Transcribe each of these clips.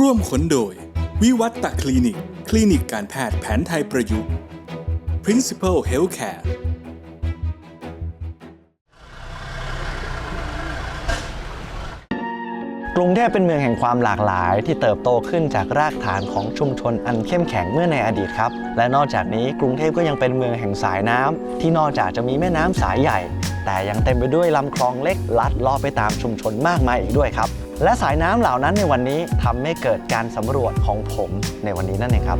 ร่วมขนโดย วิวัตตคลินิก คลินิกการแพทย์แผนไทยประยุกต์ Principal Healthcare กรุงเทพเป็นเมืองแห่งความหลากหลาย ที่เติบโตขึ้นจากรากฐานของชุมชนอันเข้มแข็งเมื่อในอดีตครับ และนอกจากนี้กรุงเทพก็ยังเป็นเมืองแห่งสายน้ำที่นอกจากจะมีแม่น้ำสายใหญ่ แต่ยังเต็มไปด้วยลำคลองเล็กลัดเลาะไปตามชุมชนมากมายอีกด้วยครับ และสายน้ำเหล่านั้นในวันนี้ทำให้เกิดการสำรวจของผมในวันนี้นั่นเองครับ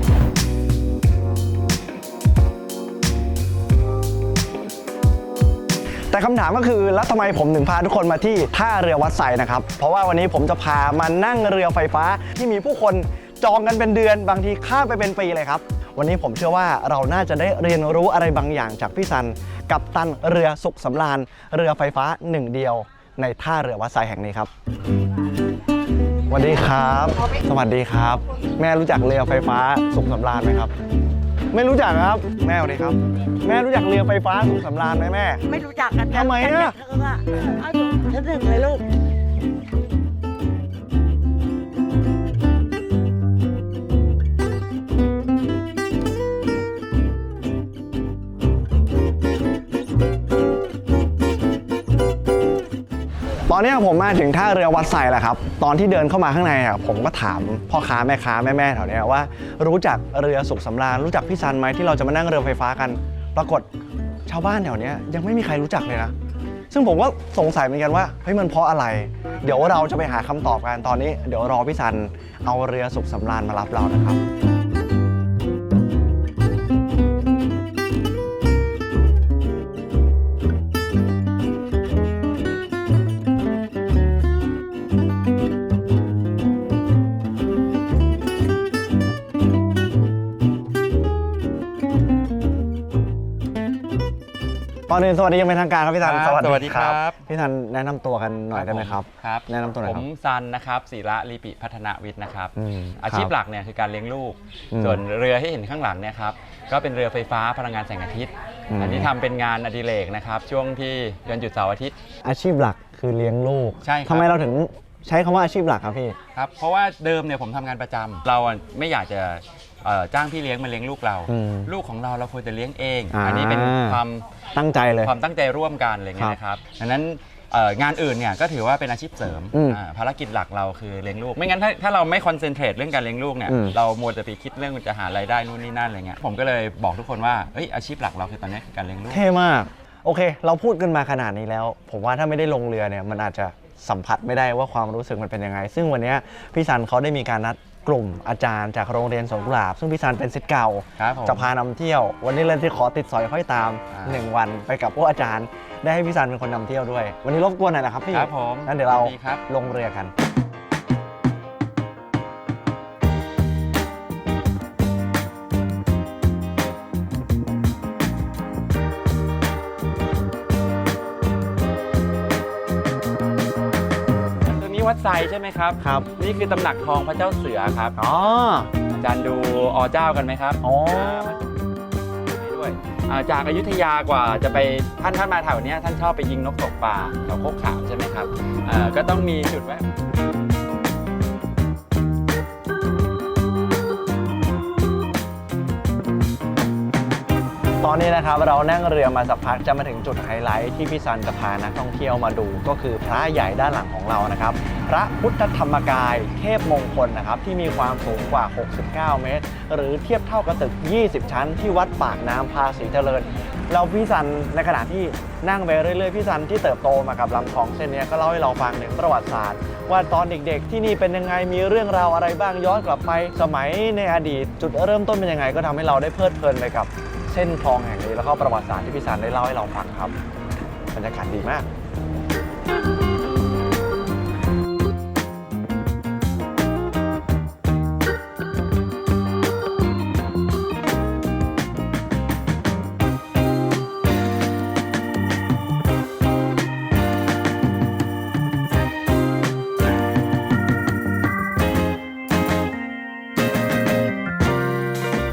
แต่คำถามก็คือแล้วทำไมผมถึงพาทุกคนมาที่ท่าเรือวัดไซนะครับ เพราะว่าวันนี้ผมจะพามานั่งเรือไฟฟ้าที่มีผู้คนจองกันเป็นเดือนบางทีข้ามไปเป็นปีเลยครับ วันนี้ผมเชื่อว่าเราน่าจะได้เรียนรู้อะไรบางอย่างจากพี่ซัน กับตันเรือสุขสำราญเรือไฟฟ้าหนึ่งเดียวในท่าเรือวัดไซแห่งนี้ครับ วัสดีครับ สวัสดีครับ แม่รู้จักเรือไฟฟ้าสุขสำราญไหมครับ ไม่รู้จักครับ แม่สวัสดีครับ แม่รู้จักเรือไฟฟ้าสุขสำราญไหมแม่ ไม่รู้จักกันทำไมอะ เธออะเอาอยู่ชั้นหนึ่งเลยลูก อนนี้ผมมาถึงท่าเรือวัดไซแหละครับ ตอนที่เดินเข้ามาข้างในอะผมก็ถามพ่อค้าแม่ค้าแม่แม่ๆแถวเนี้ยว่า รู้จักเรือสุขสำราญรู้จักพี่ซันไหมที่เราจะมานั่งเรือไฟฟ้ากัน ปรากฏชาวบ้านแถวนี้ยยังไม่มีใครรู้จักเลยนะ ซึ่งผมก็สงสัยเหมือนกันว่าเฮ้ยมันเพราะอะไร เดี๋ยวเราจะไปหาคำตอบกันตอนนี้ เดี๋ยวรอพี่ซันเอาเรือสุขสำราญมารับเรานะครับ ตอนนี้สวัสดียังเป็นทางการครับพี่ซันครับสวัสดีครับ พี่ซันแนะนำตัวกันหน่อยได้ไหมครับ ครับแนะนำตัวหน่อยผครับมซันนะครับศิระลีปิพัฒนาวิทย์นะครับ อืมอาชีพครับหลักเนี่ยคือการเลี้ยงลูก อืมส่วนเรือที่เห็นข้างหลังเนี่ยครับก็เป็นเรือไฟฟ้าพลังงานแสงอาทิตย์ อืม อันนี้ทำเป็นงานอดิเรกนะครับ ช่วงที่วันหยุดเสาร์อาทิตย์ อาชีพหลักคือเลี้ยงลูกใช่ครับ ทำไมเราถึง ใช้คำว่าอาชีพหลักครับพี่ ครับเพราะว่าเดิมเนี่ยผมทำงานประจำเราอะไม่อยากจะเอ่อจ้างพี่เลี้ยงมาเลี้ยงลูกเรา อืมลูกของเราเราควรจะเลี้ยงเอง อ่า อันนี้เป็นความตั้งใจเลย ความตั้งใจร่วมกันอะไรเงี้ยนะครับดังนั้นเอ่องานอื่นเนี่ยก็ถือว่าเป็นอาชีพเสริมอืมอ่าภารกิจหลักเราคือเลี้ยงลูก ไม่งั้นถ้าถ้าเราไม่คอนเซนเทรตเรื่องการเลี้ยงลูกเนี่ยอืม เรามัวแต่ไปคิดเรื่องจะหารายได้นู่นนี่นั่นอะไรเงี้ยผมก็เลยบอกทุกคนว่าเอ้ยอาชีพหลักเราคือตอนนี้คือการเลี้ยงลูก เท่มาก โอเค เราพูดกันมาขนาดนี้แล้ว ผมว่าถ้าไม่ได้ลงเรือเนี่ย มันอาจจะ สัมผัสไม่ได้ว่าความรู้สึกมันเป็นยังไง ซึ่งวันเนี้ยพี่ซันเขาได้มีการนัดกลุ่มอาจารย์จากโรงเรียนสวนกุหลาบ ซึ่งพี่ซันเป็นศิษย์เก่า ครับผม จะพานำเที่ยว วันนี้เลยที่ขอติดสอยห้อยตาม อ่าหนึ่งวันไปกับพวกอาจารย์ ได้ให้พี่ซันเป็นคนนำเที่ยวด้วย วันนี้รบกวนหน่อยนะครับพี่ครับผมงั้นเดี๋ยวเรายินดีครับ ลงเรือกัน วัดไซใช่ไหมครับ ครับ นี่คือตำหนักทองพระเจ้าเสือครับอ๋ออาจารย์ดูอเจ้ากันไหมครับอ๋อนี่ด้วยอ่าจากอายุทยากว่าจะไปท่านท่านมาแถวเนี้ยท่านชอบไปยิงนกตกปลาแถวโคกขามใช่ไหมครับอ่าก็ต้องมีจุดแวะ ตอนนี้นะครับเรานั่งเรือมาสักพักจะมาถึงจุดไฮไลท์ที่พี่ซันจะพานักท่องเที่ยวมาดู ก็คือพระใหญ่ด้านหลังของเรานะครับ พระพุทธธรรมกาย เทพมงคลนะครับที่มีความสูงกว่า 69 เมตร หรือเทียบเท่ากับตึก 20 ชั้น ที่วัดปากน้ำภาษีเจริญ เราพี่ซันในขณะที่นั่งไปเรื่อยๆพี่ซันที่เติบโตมากับลำคลองเส้นเนี้ยก็เล่าให้เราฟังถึงประวัติศาสตร์ ว่าตอนเด็กๆ ที่นี่เป็นยังไงมีเรื่องราวอะไรบ้างย้อนกลับไป สมัยในอดีต จุดเริ่มต้นเป็นยังไงก็ทำให้เราได้เพลิดเพลินไปกับ เส้นคลองแห่งนี้แล้วก็ประวัติศาสตร์ที่พี่สันได้เล่าให้เราฟังครับบรรยากาศดีมาก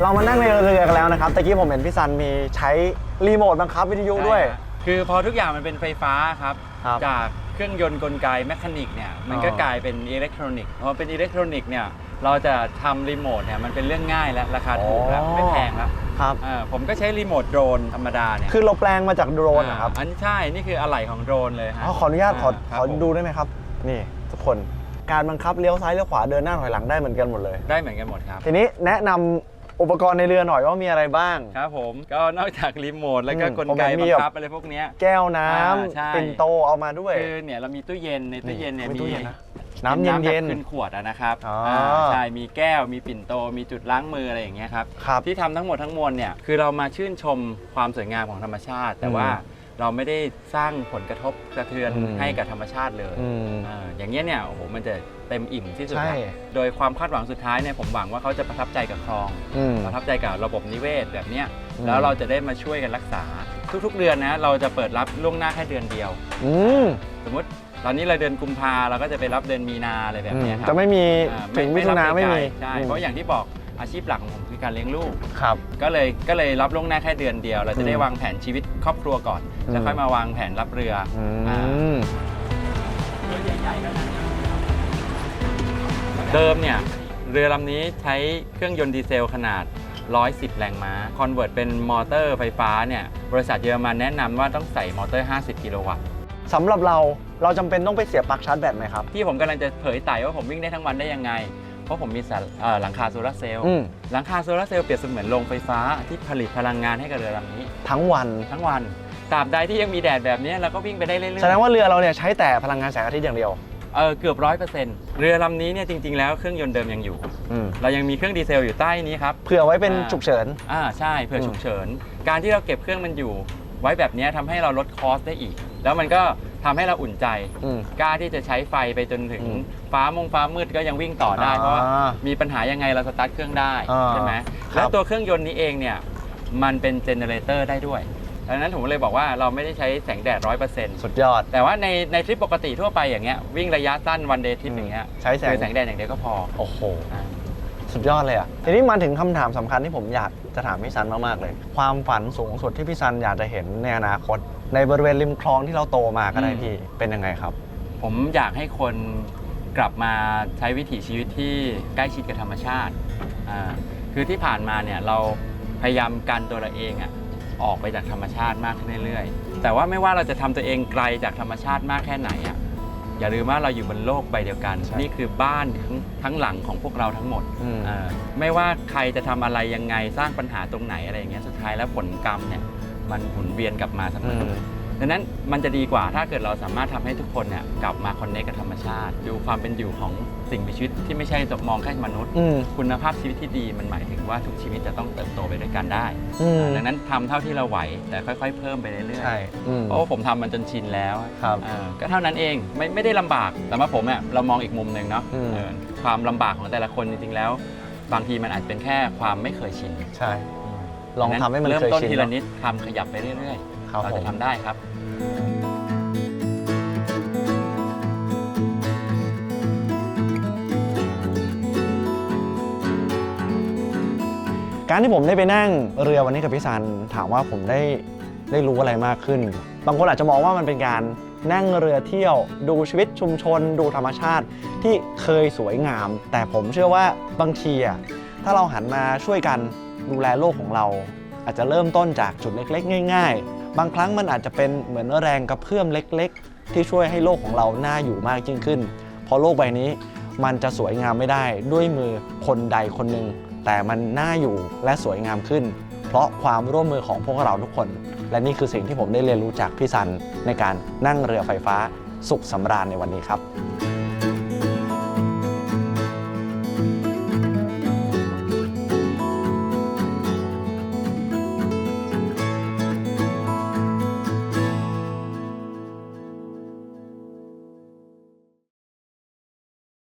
เรามานั่งในเรือกันแล้วนะครับตะกี้ผมเห็นพี่ซันมีใช้รีโมทบังคับวิทยุด้วย ใช่ฮะคือพอทุกอย่างมันเป็นไฟฟ้าครับ ครับจากเครื่องยนต์กลไกแมคานิกเนี่ย มันก็อ๋อ กลายเป็นอิเล็กทรอนิกส์พอเป็นอิเล็กทรอนิกส์เนี่ย เราจะทำรีโมทเนี่ย มันเป็นเรื่องง่ายแล้วราคาถูกแล้วอ๋อไม่แพงแล้วครับเออผมก็ใช้รีโมทโดรนธรรมดาเนี่ยคือเราแปลงมาจากโดรนนะครับาอันนี้ใช่ นี่คืออะไหล่ของโดรนเลยฮะอ๋อขออนุญาตขอครัขบอผมดูได้ไหมครับ นี่ทุกคนการบังคับเลี้ยวซ้ายเลี้ยวขวาเดินหน้าถอยหลังได้เหมือนกันหมดเลย ได้เหมือนกันหมดครับ ทีนี้แนะนำ อุปกรณ์ในเรือหน่อยว่ามีอะไรบ้าง ครับผมก็นอกจากรีโมทแล้วก็อืมกลผมไกเห็นมีบังแบบ คับอะไรพวกเนี้ย แก้วน้ำอ่าใช่ปิ่นโตเอามาด้วย คือเนี่ยเรามีตู้เย็นในตู้เย็นเนี่ยมีมีตู้เย็นนะน้ำเย็นป็เย็นแบบขึ้นขวดอะนะครับอ๋ออ่าใช่มีแก้วมีปิ่นโตมีจุดล้างมืออะไรอย่างเงี้ยครับครับ ที่ทำทั้งหมดทั้งมวลเนี่ยคือเรามาชื่นชมความสวยงามของธรรมชาติ แต่ว่า เราไม่ได้สร้างผลกระทบกระเทือนอืมให้กับธรรมชาติเลยอืมอ่าอย่างเงี้ยเนี่ยโอ้โหมันจะเต็มอิ่มที่สุดใช่ ละโดยความคาดหวังสุดท้ายเนี่ยผมหวังว่าเขาจะประทับใจกับคลอง อืม ประทับใจกับระบบนิเวศแบบเนี้ยอืม แล้วเราจะได้มาช่วยกันรักษา ทุกๆเดือนนะเราจะเปิดรับล่วงหน้าแค่เดือนเดียว อืมสมมติตอนนี้เราเดือนกุมภาเราก็จะไปรับเดือนมีนาอะไรแบบเนี้ยครับจะไม่มีอ่าถึงมิถุนาไม่มีใช่เพราะอย่างที่บอก อาชีพหลักของผมคือการเลี้ยงลูก ครับ ก็เลยก็เลยรับล่วงหน้าแค่เดือนเดียว เราจะได้อืมวางแผนชีวิตครอบครัวก่อน อืม แล้วค่อยมาวางแผนรับเรืออือ่ามเดิมเนี่ยเรือลำนี้ใช้เครื่องยนต์ดีเซลขนาด 110 แรงม้า คอนเวิร์ตเป็นมอเตอร์ไฟฟ้าเนี่ยบริษัทเยอรมันแนะนำว่าต้องใส่มอเตอร์ 50 กิโลวัตต์ สำหรับเราเราจำเป็นต้องไปเสียบปลั๊กชาร์จแบตไหมครับ ที่ผมกำลังจะเผยไต่ว่าผมวิ่งได้ทั้งวันได้ยังไง เพราะผมมีสาเอ่อหลังคาโซลาร์เซลล์อืม หลังคาโซลาร์เซลล์เปรียบเสมือนโรงไฟฟ้าที่ผลิตพลังงานให้กับเรือลำนี้ ทั้งวันทั้งวันตราบใดที่ยังมีแดดแบบนี้เราก็วิ่งไปได้เรื่อยๆแสดงว่าเรือเราเนี่ยใช้แต่พลังงานแสงอาทิตย์อย่างเดียวเออเกือบร้อยเปอร์เซ็นต์เรือลำนี้เนี่ยจริงๆแล้วเครื่องยนต์เดิมยังอยู่ อืมเรายังมีเครื่องดีเซลอยู่ใต้นี้ครับ เผื่อไว้เป็นอ่า ฉุกเฉิน อ่าใช่เผื่ออม ฉุกเฉิน การที่เราเก็บเครื่องมันอยู่ ไว้แบบเนี้ยทำให้เราลดคอสได้อีก แล้วมันก็ ทำให้เราอุ่นใจ อืม กล้าที่จะใช้ไฟไปจนถึงอืมฟ้ามงฟ้ามืดก็ยังวิ่งต่อได้ อ่าเพราะว่ามีปัญหายังไงเราสตาร์ทเครื่องได้อ่าใช่ไหมครับ แล้วตัวเครื่องยนต์นี้เองเนี่ยมันเป็นเจเนเรเตอร์ได้ด้วยดังนั้นผมเลยบอกว่าเราไม่ได้ใช้แสงแดดร้อยเปอร์เซ็นต์สุดยอด แต่ว่าในในทริปปกติทั่วไปอย่างเงี้ยวิ่งระยะสั้นวันเดย์ทริปอย่างเงี้ยใช้แสง คือแสงแดดอย่างเดียวก็พอโอ้โห อ่า สุดยอดเลยอะ ทีนี้มาถึงคำถามสำคัญที่ผมอยาก จะถามพี่ซันมาก ๆ เลย ความฝันสูงสุดที่พี่ซันอยากจะเห็นในอนาคต ในบริเวณริมคลองที่เราโตมาก็ได้พี่เป็นยังไงครับ ผมอยากให้คนกลับมาใช้วิถีชีวิตที่ใกล้ชิดกับธรรมชาติอ่าคือที่ผ่านมาเนี่ยเราพยายามกันตัวเราเองอะออกไปจากธรรมชาติมากขึ้นเรื่อยๆ แต่ว่าไม่ว่าเราจะทำตัวเองไกลจากธรรมชาติมากแค่ไหนอะ อย่าลืมว่าเราอยู่บนโลกใบเดียวกัน ใช่นี่คือบ้านทั้งทั้งหลังของพวกเราทั้งหมดอืมอ่าไม่ว่าใครจะทำอะไรยังไงสร้างปัญหาตรงไหนอะไรอย่างเงี้ยสุดท้ายแล้วผลกรรมเนี่ยมันหมุนเวียนกลับมาเสมอือม ดังนั้นมันจะดีกว่าถ้าเกิดเราสามารถทำให้ทุกคนเนี่ยกลับมาคอนเนคกับธรรมชาติ ดูความเป็นอยู่ของสิ่งมีชีวิตที่ไม่ใช่จะมองแค่มนุษย์อืมคุณภาพชีวิตที่ดีมันหมายถึงว่าทุกชีวิตจะต้องเติบโตไปด้วยกันได้อืมดังนั้นทำเท่าที่เราไหวแต่ค่อย ๆ เพิ่มไปเรื่อยใช่อืมๆเพราะว่าผมทำมันจนชินแล้วครับเออก็เท่านั้นเองไม่ไม่ได้ลำบากแต่มาผมเนี่ยเรามองอีกมุมหนึ่งเนาะอืมเออความลำบากของแต่ละคนจริงๆแล้ว บางทีมันอาจจะเป็นแค่ความไม่เคยชินใช่ลองทำให้มันเริ่มเคยต้นชินทีละเนอะนิดทำขยับไปเรื่อย ครับๆเราผจะมทำได้ครับ การที่ผมได้ไปนั่งเรือวันนี้กับพี่ซันถามว่าผมได้ได้รู้อะไรมากขึ้น บางคนอาจจะมองว่ามันเป็นการนั่งเรือเที่ยว ดูชีวิตชุมชน ดูธรรมชาติที่เคยสวยงาม แต่ผมเชื่อว่าบางทีอะถ้าเราหันมาช่วยกันดูแลโลกของเรา อาจจะเริ่มต้นจากจุดเล็กๆ ง่ายๆ บางครั้งมันอาจจะเป็นเหมือนแรงกระเพื่อมเล็กๆ ที่ช่วยให้โลกของเราน่าอยู่มากยิ่งขึ้น เพราะโลกใบนี้มันจะสวยงามไม่ได้ด้วยมือคนใดคนหนึ่ง แต่มันน่าอยู่และสวยงามขึ้น เพราะความร่วมมือของพวกเราทุกคน และนี่คือสิ่งที่ผมได้เรียนรู้จากพี่ซันในการนั่งเรือไฟฟ้าสุขสำราญในวันนี้ครับ